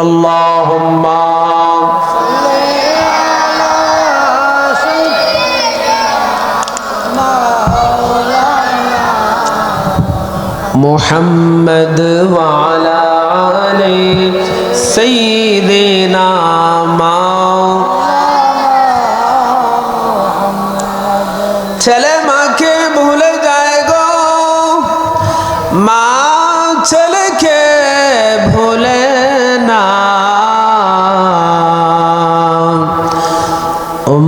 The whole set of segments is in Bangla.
اللهم محمد وعلى آل سيدنا ছেলে মাকে ভুলে যায় গো মা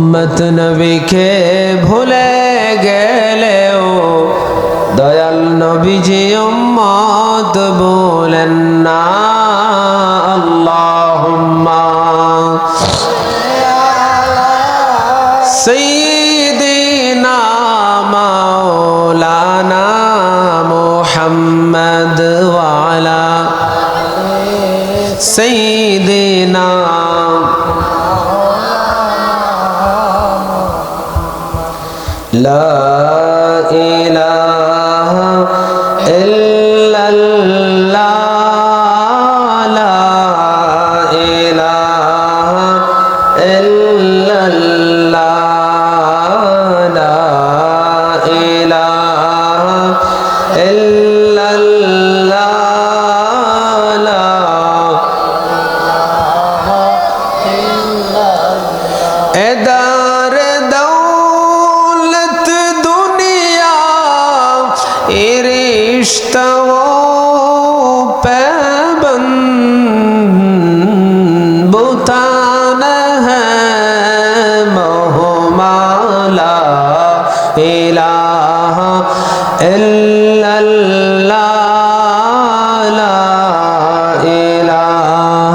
উম্মত নবীকে ভুলে গেলেও দয়াল নবীজি উম্মত বলেন না আল্লাহ সঈদিনা মাওলানা মোহাম্মদ ওয়ালা إله إلا اشتروا بابا بطانها وهما لا إله إلا الله لا إله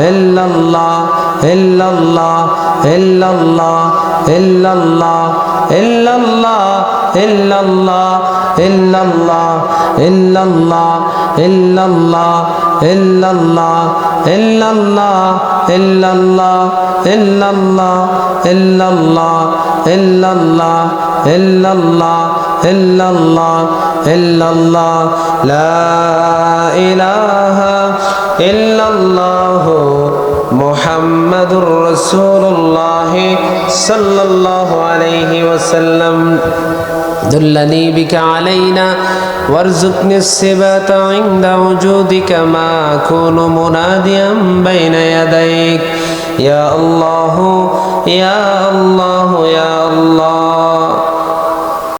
إلا الله إلا الله إلا الله إلا الله إلا الله إلا الله إلا الله إلا الله إلا الله إلا الله إلا الله إلا الله إلا الله إلا الله إلا الله إلا الله إلا الله إلا الله لا إله ইল্লাল্লাহু মুহাম্মাদুর রাসূলুল্লাহ সাল্লাল্লাহু আলাইহি ওয়াসাল্লাম দুল্লানি বিকা আলাইনা وارزقني الثبات عند وجودك ما أكون مناديا بين يديك يا الله يا الله يا الله